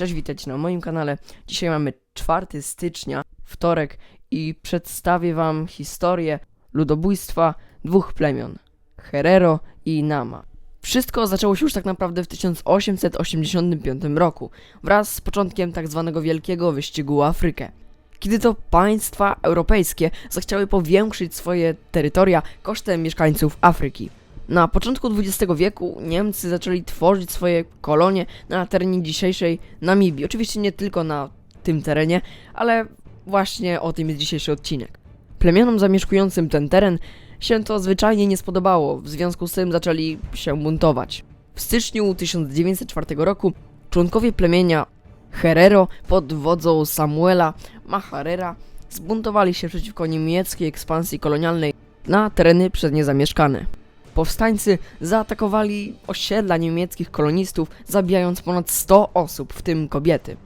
Cześć, witajcie na moim kanale. Dzisiaj mamy 4 stycznia, wtorek i przedstawię wam historię ludobójstwa dwóch plemion Herero i Nama. Wszystko zaczęło się już tak naprawdę w 1885 roku, wraz z początkiem tak zwanego Wielkiego Wyścigu Afrykę. Kiedy to państwa europejskie zachciały powiększyć swoje terytoria kosztem mieszkańców Afryki. Na początku XX wieku Niemcy zaczęli tworzyć swoje kolonie na terenie dzisiejszej Namibii. Oczywiście nie tylko na tym terenie, ale właśnie o tym jest dzisiejszy odcinek. Plemionom zamieszkującym ten teren się to zwyczajnie nie spodobało, w związku z tym zaczęli się buntować. W styczniu 1904 roku członkowie plemienia Herero pod wodzą Samuela Maharera zbuntowali się przeciwko niemieckiej ekspansji kolonialnej na tereny przez nie zamieszkane. Powstańcy zaatakowali osiedla niemieckich kolonistów, zabijając ponad 100 osób, w tym kobiety.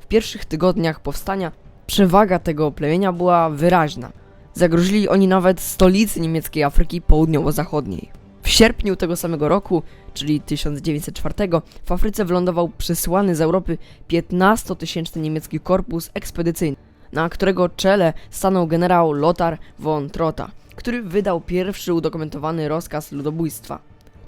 W pierwszych tygodniach powstania przewaga tego plemienia była wyraźna. Zagrożili oni nawet stolicy niemieckiej Afryki Południowo-Zachodniej. W sierpniu tego samego roku, czyli 1904, w Afryce wylądował przysłany z Europy 15-tysięczny niemiecki korpus ekspedycyjny, na którego czele stanął generał Lothar von Trotha, który wydał pierwszy udokumentowany rozkaz ludobójstwa.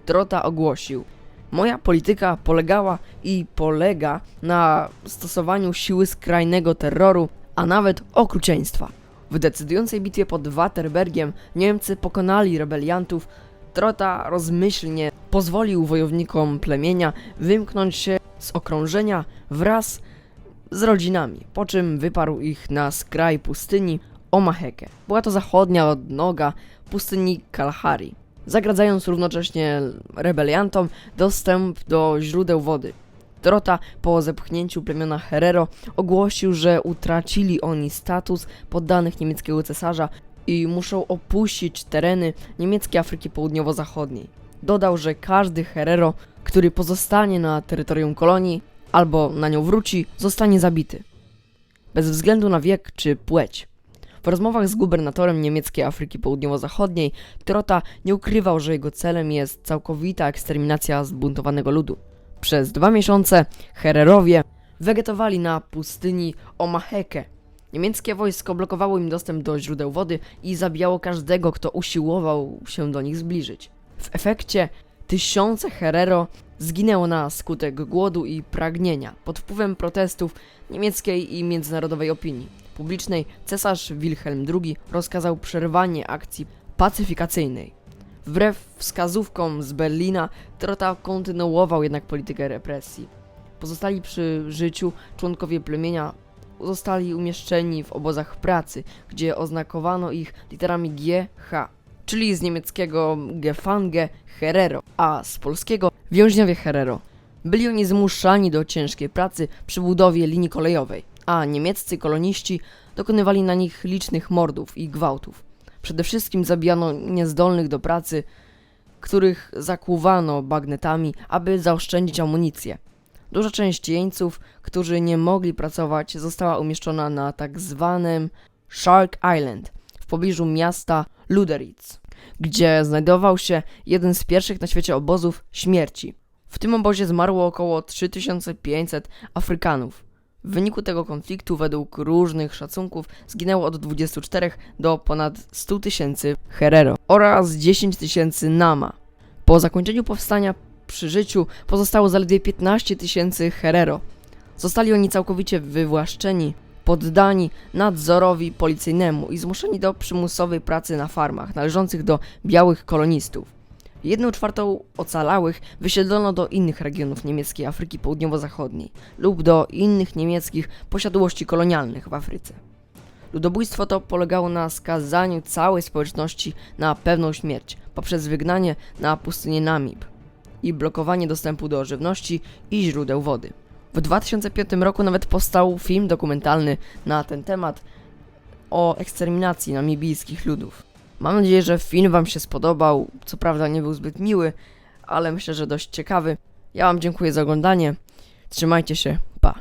Trota ogłosił: Moja polityka polegała i polega na stosowaniu siły skrajnego terroru, a nawet okrucieństwa. W decydującej bitwie pod Waterbergiem Niemcy pokonali rebeliantów. Trota rozmyślnie pozwolił wojownikom plemienia wymknąć się z okrążenia wraz z rodzinami, po czym wyparł ich na skraj pustyni Omaheke. Była to zachodnia odnoga pustyni Kalahari, zagradzając równocześnie rebeliantom dostęp do źródeł wody. Trota po zepchnięciu plemiona Herero ogłosił, że utracili oni status poddanych niemieckiego cesarza i muszą opuścić tereny niemieckiej Afryki Południowo-Zachodniej. Dodał, że każdy Herero, który pozostanie na terytorium kolonii albo na nią wróci, zostanie zabity. Bez względu na wiek czy płeć. W rozmowach z gubernatorem niemieckiej Afryki Południowo-Zachodniej Trota nie ukrywał, że jego celem jest całkowita eksterminacja zbuntowanego ludu. Przez dwa miesiące Hererowie wegetowali na pustyni Omaheke. Niemieckie wojsko blokowało im dostęp do źródeł wody i zabijało każdego, kto usiłował się do nich zbliżyć. W efekcie tysiące Herero zginęło na skutek głodu i pragnienia pod wpływem protestów niemieckiej i międzynarodowej opinii publicznej cesarz Wilhelm II rozkazał przerwanie akcji pacyfikacyjnej. Wbrew wskazówkom z Berlina, Trota kontynuował jednak politykę represji. Pozostali przy życiu członkowie plemienia zostali umieszczeni w obozach pracy, gdzie oznakowano ich literami GH, czyli z niemieckiego Gefange Herero, a z polskiego więźniowie Herero. Byli oni zmuszani do ciężkiej pracy przy budowie linii kolejowej, a niemieccy koloniści dokonywali na nich licznych mordów i gwałtów. Przede wszystkim zabijano niezdolnych do pracy, których zakłuwano bagnetami, aby zaoszczędzić amunicję. Duża część jeńców, którzy nie mogli pracować, została umieszczona na tak zwanym Shark Island w pobliżu miasta Luderitz, gdzie znajdował się jeden z pierwszych na świecie obozów śmierci. W tym obozie zmarło około 3500 Afrykanów. W wyniku tego konfliktu, według różnych szacunków, zginęło od 24 do ponad 100 tysięcy Herero oraz 10 tysięcy Nama. Po zakończeniu powstania przy życiu pozostało zaledwie 15 tysięcy Herero. Zostali oni całkowicie wywłaszczeni, poddani nadzorowi policyjnemu i zmuszeni do przymusowej pracy na farmach należących do białych kolonistów. Jedną czwartą ocalałych wysiedlono do innych regionów niemieckiej Afryki Południowo-Zachodniej lub do innych niemieckich posiadłości kolonialnych w Afryce. Ludobójstwo to polegało na skazaniu całej społeczności na pewną śmierć poprzez wygnanie na pustynię Namib i blokowanie dostępu do żywności i źródeł wody. W 2005 roku nawet powstał film dokumentalny na ten temat o eksterminacji namibijskich ludów. Mam nadzieję, że film Wam się spodobał. Co prawda nie był zbyt miły, ale myślę, że dość ciekawy. Ja Wam dziękuję za oglądanie. Trzymajcie się. Pa.